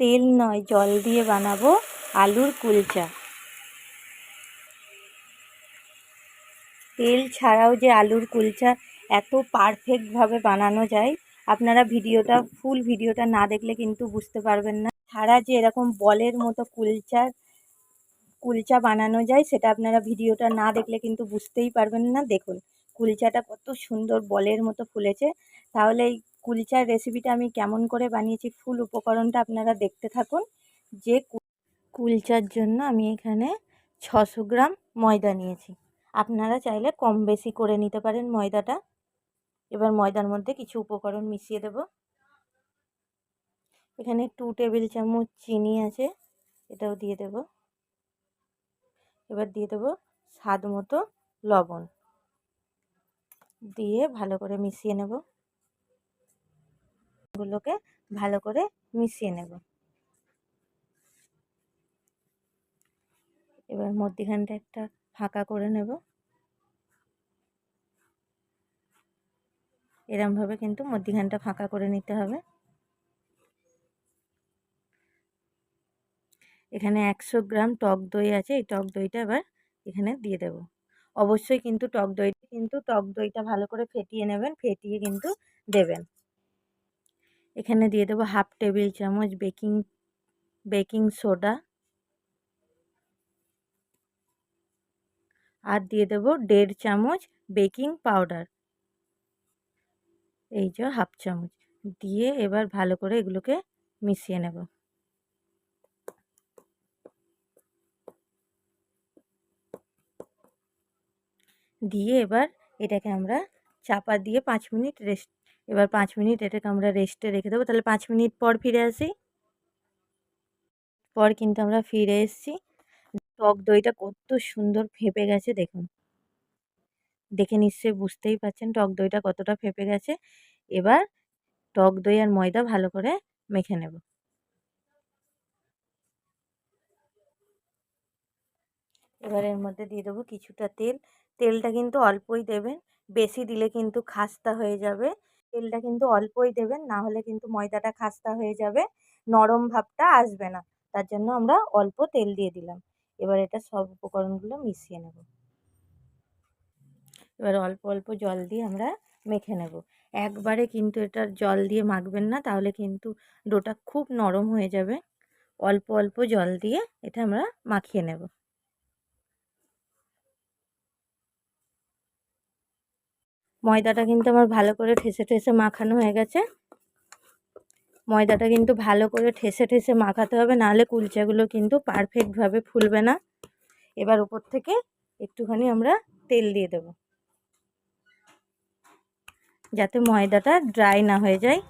তেল নয়, জল দিয়ে বানাবো আলুর কুলচা। তেল ছাড়াও যে আলুর কুলচা এত পারফেক্টভাবে বানানো যায়, আপনারা ভিডিওটা ফুল ভিডিওটা না দেখলে কিন্তু বুঝতে পারবেন না। ছাড়া যে এরকম বলের মতো কুলচার কুলচা বানানো যায়, সেটা আপনারা ভিডিওটা না দেখলে কিন্তু বুঝতেই পারবেন না। দেখুন কুলচাটা কত সুন্দর বলের মতো ফুলেছে। তাহলে এই কুলচার রেসিপিটা আমি কেমন করে বানিয়েছি ফুল উপকরণটা আপনারা দেখতে থাকুন। যে কুলচার জন্য আমি এখানে ছশো গ্রাম ময়দা নিয়েছি। আপনারা চাইলে কম বেশি করে নিতে পারেন ময়দাটা। এবার ময়দার মধ্যে কিছু উপকরণ মিশিয়ে দেব। এখানে টু টেবিল চামচ চিনি আছে, এটাও দিয়ে দেব। এবার দিয়ে দেবো স্বাদ মতো লবণ। দিয়ে ভালো করে মিশিয়ে নেব। গুলোকে ভালো করে মিশিয়ে নেব। এবার মধ্যিখানটা একটা ফাঁকা করে নেব। এরমভাবে কিন্তু মধ্যিখানটা ফাঁকা করে নিতে হবে। এখানে একশো গ্রাম টক দই আছে, এই টক দইটা এবার এখানে দিয়ে দেব। অবশ্যই কিন্তু টক দই কিন্তু টক দইটা ভালো করে ফেটিয়ে নেবেন, ফেটিয়ে কিন্তু দেবেন। এখানে দিয়ে দেবো হাফ টেবিল চামচ বেকিং বেকিং সোডা। আর দিয়ে দেবো দেড় চামচ বেকিং পাউডার। এই যে হাফ চামচ। দিয়ে এবার ভালো করে এগুলোকে মিশিয়ে নেব। দিয়ে এবার এটাকে আমরা চাপা দিয়ে পাঁচ মিনিট রেস্ট এবার পাঁচ মিনিট এটাকে আমরা রেস্টে রেখে দেবো। তাহলে পাঁচ মিনিট পর ফিরে আসি। পর কিন্তু আমরা ফিরে এসেছি। টক দইটা কত সুন্দর ফেঁপে গেছে, দেখুন। দেখে নিশ্চয়ই বুঝতেই পাচ্ছেন টক দইটা কতটা ফেঁপে গেছে। এবার টক দই আর ময়দা ভালো করে মেখে নেব। এবার এর মধ্যে দিয়ে দেবো কিছুটা তেল। তেলটা কিন্তু অল্পই দেবেন, বেশি দিলে কিন্তু খাস্তা হয়ে যাবে। তেলটা কিন্তু অল্পই দেবেন, না হলে কিন্তু ময়দাটা খাস্তা হয়ে যাবে, নরম ভাবটা আসবে না। তার জন্য আমরা অল্প তেল দিয়ে দিলাম। এবার এটা সব উপকরণগুলো মিশিয়ে নেব। এবার অল্প অল্প জল দিয়ে আমরা মেখে নেব। একবারে কিন্তু এটা জল দিয়ে মাখবেন না, তাহলে কিন্তু ডোটা খুব নরম হয়ে যাবে। অল্প অল্প জল দিয়ে এটা আমরা মাখিয়ে নেব। ময়দাটা কিন্তু আমার ভালো করে ঠেসে ঠেসে মাখানো হয়ে গেছে। ময়দাটা কিন্তু ভালো করে ঠেসে ঠেসে মাখাতে হবে, নাহলে কুলচাগুলো কিন্তু পারফেক্টভাবে ফুলবে না। এবার উপর থেকে একটুখানি আমরা তেল দিয়ে দেব। যাতে ময়দাটা ড্রাই না হয়ে যায়।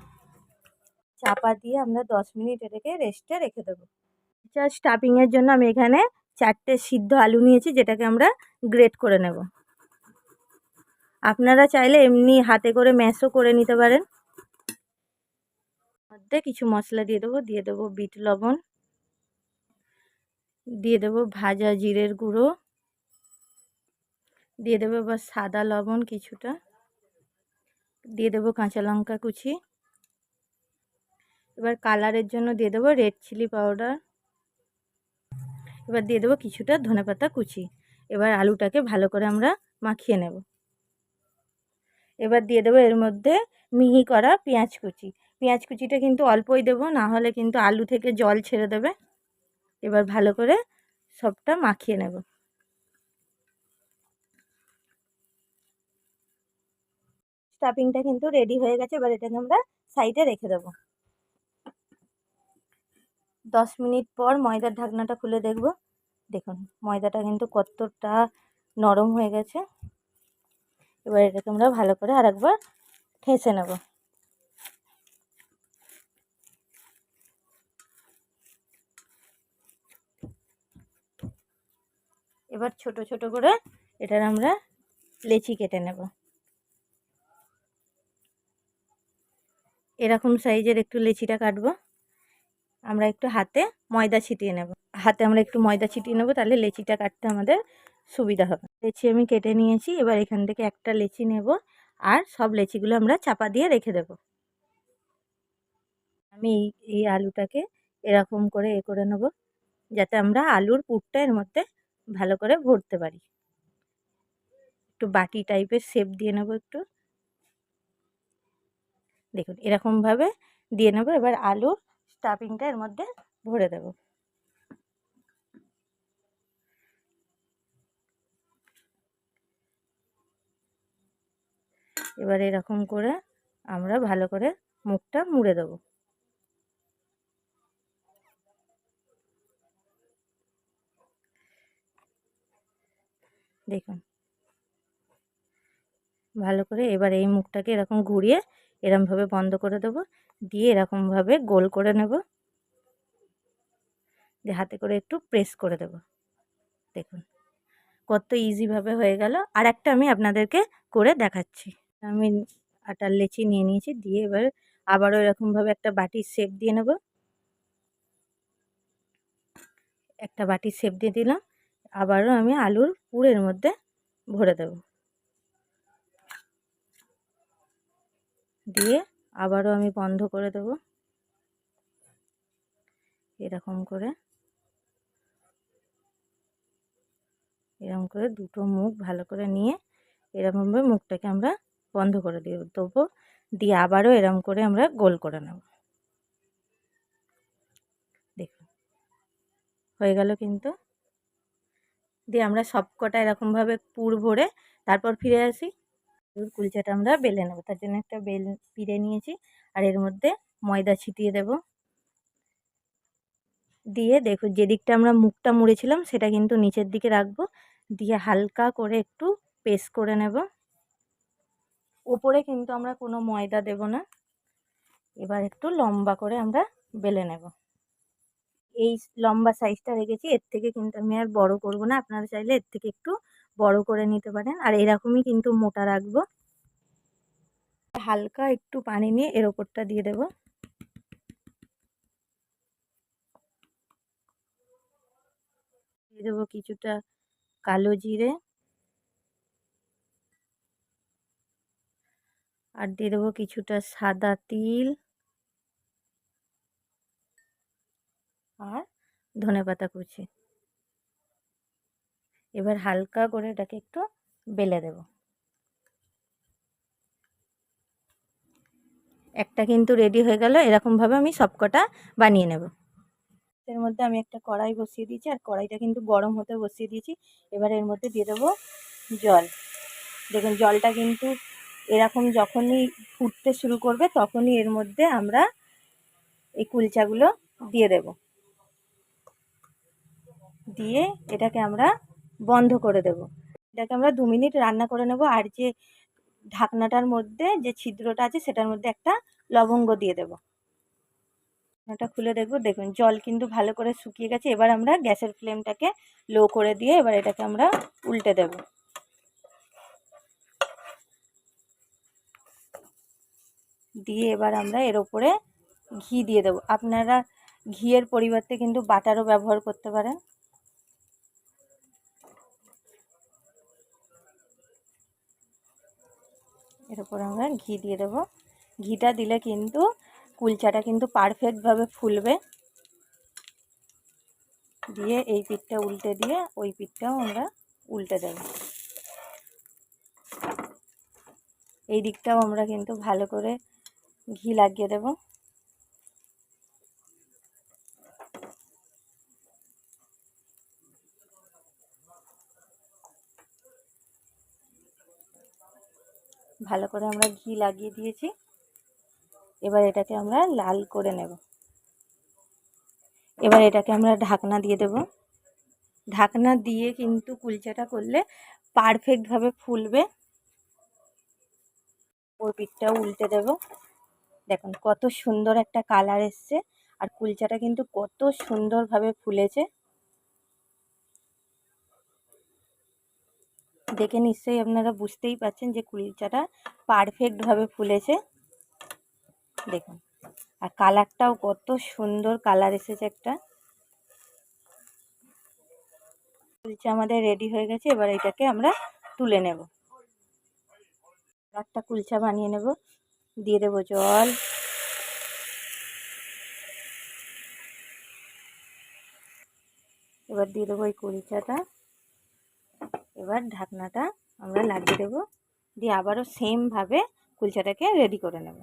চাপা দিয়ে আমরা দশ মিনিট এটাকে রেস্টে রেখে দেবো। স্টাফিংয়ের জন্য আমি এখানে চারটে সিদ্ধ আলু নিয়েছি, যেটাকে আমরা গ্রেট করে নেব। আপনারা চাইলে এমনি হাতে করে ম্যাশও করে নিতে পারেন। মধ্যে কিছু মশলা দিয়ে দেবো দিয়ে দেবো বিট লবণ, দিয়ে দেবো ভাজা জিরের গুঁড়ো, দিয়ে দেবো এবার সাদা লবণ কিছুটা, দিয়ে দেবো কাঁচা লঙ্কা কুচি। এবার কালারের জন্য দিয়ে দেবো রেড চিলি পাউডার এবার দিয়ে দেবো কিছুটা ধনেপাতা কুচি। এবার আলুটাকে ভালো করে আমরা মাখিয়ে নেব। এবার দিয়ে দেবো এর মধ্যে মিহি করা পেঁয়াজ কুচি। পেঁয়াজ কুচিটা কিন্তু অল্পই দেবো, না হলে কিন্তু আলু থেকে জল ছেড়ে দেবে। এবার ভালো করে সবটা মাখিয়ে নেব। স্টাফিংটা কিন্তু রেডি হয়ে গেছে, এবার এটাকে আমরা সাইডে রেখে দেবো। দশ মিনিট পর ময়দার ঢাকনাটা খুলে দেখব। দেখুন, ময়দাটা কিন্তু কতটা নরম হয়ে গেছে। এবার এটাকে আমরা ভালো করে আরেকবার ঠেসে নেব। এবার ছোট ছোট করে এটার আমরা লেচি কেটে নেব। এরকম সাইজের একটু লেচিটা কাটবো। আমরা একটু হাতে ময়দা ছিটিয়ে নেব। হাতে আমরা একটু ময়দা ছিটিয়ে নেব, তাহলে লেচিটা কাটতে আমাদের সুবিধা হবে। লেচি আমি কেটে নিয়েছি, এবার এখান থেকে একটা লেচি নেব আর সব লেচিগুলো আমরা চাপা দিয়ে রেখে দেব। আমি এই আলুটাকে এরকম করে এ করে নেব যাতে আমরা আলুর পুরটা এর মধ্যে ভালো করে ভরতে পারি। একটু বাটি টাইপের শেপ দিয়ে নেব একটু। দেখুন, এরকমভাবে দিয়ে নেব, এবার আলুর স্টাফিংটা এর মধ্যে ভরে দেব। এবার এরকম করে আমরা ভালো করে মুখটা মুড়ে দেব। দেখুন। ভালো করে এবার এই মুখটাকে এরকম ঘুরিয়ে এরমভাবে বন্ধ করে দেবো, দিয়ে এরকমভাবে গোল করে নেব। দিয়ে হাতে করে একটু প্রেস করে দেব। দেখুন, কত ইজিভাবে হয়ে গেল। আর একটা আমি আপনাদেরকে করে দেখাচ্ছি। আমি আটার লেচি নিয়ে নিয়েছি, দিয়ে এবার আবারও এরকমভাবে একটা বাটির শেপ দিয়ে নেব। একটা বাটির শেপ দিয়ে দিলাম, আবারও আমি আলুর পুরের মধ্যে ভরে দেব। দিয়ে আবারও আমি বন্ধ করে দেব। এরকম করে। এরকম করে দুটো মুখ ভালো করে নিয়ে এরকমভাবে মুখটাকে আমরা বন্ধ করে দিয়ে দেবো দিয়ে আবারও এরম করে আমরা গোল করে নেব। দেখুন, হয়ে গেল কিন্তু। দিয়ে আমরা সব কটা এরকমভাবে পুর ভরে তারপর ফিরে আসি। কুলচাটা আমরা বেলে নেব, তার জন্য একটা বেল পিড়ে নিয়েছি আর এর মধ্যে ময়দা ছিটিয়ে দেব। দিয়ে দেখুন যেদিকটা আমরা মুখটা মুড়েছিলাম সেটা কিন্তু নিচের দিকে রাখব। দিয়ে হালকা করে একটু পেস্ট করে নেব। ওপরে কিন্তু আমরা কোনো ময়দা দেব না। এবার একটু লম্বা করে আমরা বেলে নেব। এই লম্বা সাইজটা রেখেছি, এর থেকে কিন্তু আমি আর বড় করব না। আপনারা চাইলে এর থেকে একটু বড় করে নিতে পারেন। আর এরকমই কিন্তু মোটা রাখব। হালকা একটু পানি নিয়ে এর ওপরটা দিয়ে দেব। দিয়ে দেবো কিছুটা কালো জিরে। আর দিয়ে দেবো কিছুটা সাদা তিল আর ধনে পাতা কুচি। এবার হালকা করে এটাকে একটু বেলে দেব। একটা কিন্তু রেডি হয়ে গেল এরকমভাবে আমি সবকটা বানিয়ে নেব। এর মধ্যে আমি একটা কড়াই বসিয়ে দিয়েছি, আর কড়াইটা কিন্তু গরম হতে বসিয়ে দিয়েছি। এবার এর মধ্যে দিয়ে দেবো জল। দেখুন জলটা কিন্তু এরকম যখনই ফুটতে শুরু করবে, তখনই এর মধ্যে আমরা এই কুলচাগুলো দিয়ে দেব। দিয়ে এটাকে আমরা বন্ধ করে দেব। এটাকে আমরা দু মিনিট রান্না করে নেব, আর যে ঢাকনাটার মধ্যে যে ছিদ্রটা আছে, সেটার মধ্যে একটা লবঙ্গ দিয়ে দেব। এটা খুলে দেখব, দেখুন জল কিন্তু ভালো করে শুকিয়ে গেছে। এবার আমরা গ্যাসের ফ্লেমটাকে লো করে দিয়ে এবার এটাকে আমরা উল্টে দেব। দিয়ে এবার আমরা এর ওপরে ঘি দিয়ে দেবো। আপনারা ঘিয়ের পরিবর্তে কিন্তু বাটারও ব্যবহার করতে পারেন। এর উপরে আমরা ঘি দিয়ে দেবো। ঘিটা দিলে কিন্তু কুলচাটা কিন্তু পারফেক্টভাবে ফুলবে। দিয়ে এই পিঠটা উল্টে দিয়ে ওই পিঠটাও আমরা উল্টে দেব। এই দিকটাও আমরা কিন্তু ভালো করে ঘি লাগিয়ে দেব। ভালো করে আমরা ঘি লাগিয়ে দিয়েছি। এবার এটাকে আমরা লাল করে নেব। এবার এটাকে আমরা ঢাকনা দিয়ে দেব। ঢাকনা দিয়ে কিন্তু কুলচাটা করলে পারফেক্টভাবে ফুলবে। ওর পিঠটাও উল্টে দেব। দেখুন কত সুন্দর একটা কালার এসছে। আর কুলচাটা কিন্তু কত সুন্দরভাবে ফুলেছে। দেখে নিশ্চয়ই আপনারা বুঝতেই পাচ্ছেন যে কুলচাটা পারফেক্টভাবে ফুলেছে। দেখুন, আর কালারটাও কত সুন্দর কালার এসেছে একটা। কুলচা আমাদের রেডি হয়ে গেছে, এবার এটাকে আমরা তুলে নেব। একটা কুলচা বানিয়ে নেব। দিয়ে দেবো জল। এবার দিয়ে দেবো এই কুলচাটা এবার ঢাকনাটা আমরা লাগিয়ে দেবো। দিয়ে আবারও সেমভাবে কুলচাটাকে রেডি করে নেব।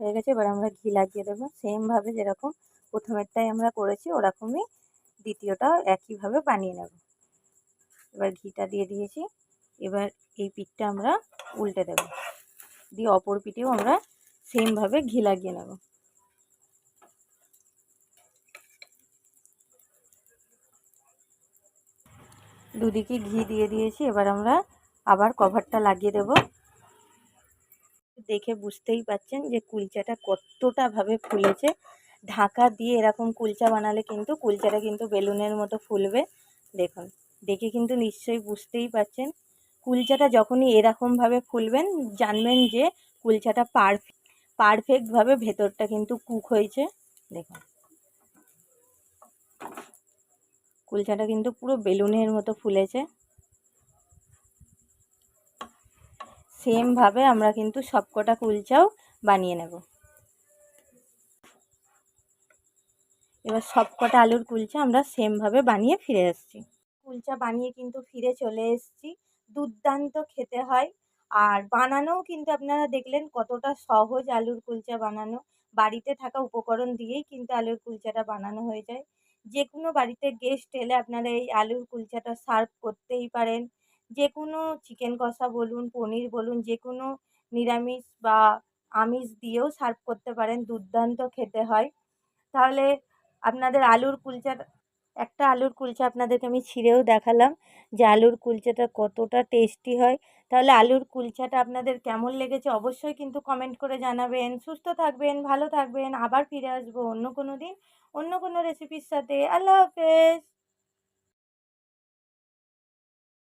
হয়ে গেছে, এবার আমরা ঘি লাগিয়ে দেবো। সেমভাবে যেরকম প্রথমেরটাই আমরা করেছি, ওরকমই দ্বিতীয়টাও একইভাবে বানিয়ে নেব। এবার ঘিটা দিয়ে দিয়েছি। এবার এই পিঠটা আমরা উল্টে দেব। দিয়ে অপর পিঠেও আমরা সেমভাবে ঘি লাগিয়ে নেব। দুদিকে ঘি দিয়ে দিয়েছি, এবার আমরা আবার কভারটা লাগিয়ে দেব। দেখে বুঝতেই পাচ্ছেন যে কুলচাটা কতটা ভাবে ফুলেছে। ঢাকা দিয়ে এরকম কুলচা বানালে কিন্তু, কুলচাটা কিন্তু বেলুনের মতো ফুলবে। দেখুন, দেখে কিন্তু নিশ্চয়ই বুঝতেই পাচ্ছেন। কুলচাটা যখনই এরকমভাবে ফুলবেন, জানবেন যে কুলচাটা পারফেক্ট পারফেক্টভাবে ভেতরটা কিন্তু কুক হয়েছে। দেখুন। কুলচাটা কিন্তু পুরো বেলুনের মতো ফুলেছে। সেমভাবে আমরা কিন্তু সবকটা কুলচাও বানিয়ে নেব। এবার সবকটা আলুর কুলচা আমরা সেমভাবে বানিয়ে ফিরে এসেছি। কুলচা বানিয়ে কিন্তু ফিরে চলে এসেছি। দুর্দান্ত খেতে হয়। আর বানানোও কিন্তু আপনারা দেখলেন কতটা সহজ আলুর কুলচা বানানো। বাড়িতে থাকা উপকরণ দিয়েই কিন্তু আলুর কুলচাটা বানানো হয়ে যায়। যে কোনো বাড়িতে গেস্ট এলে আপনারা এই আলুর কুলচাটা সার্ভ করতেই পারেন। যে কোনো চিকেন কষা বলুন, পনির বলুন যে কোনো নিরামিষ বা আমিষ দিয়েও সার্ভ করতে পারেন, দুর্দান্ত খেতে হয়। তাহলে আপনাদের আলুর কুলচার একটা আলুর কুলচা আপনাদেরকে আমি ছিঁড়েও দেখালাম যে আলুর কুলচাটা কতটা টেস্টি হয়। তাহলে আলুর কুলচাটা আপনাদের কেমন লেগেছে অবশ্যই কিন্তু কমেন্ট করে জানাবেন। সুস্থ থাকবেন, ভালো থাকবেন, আবার ফিরে আসব অন্য কোনো দিন, অন্য কোনো রেসিপির সাথে। আল্লাহ হাফেজ!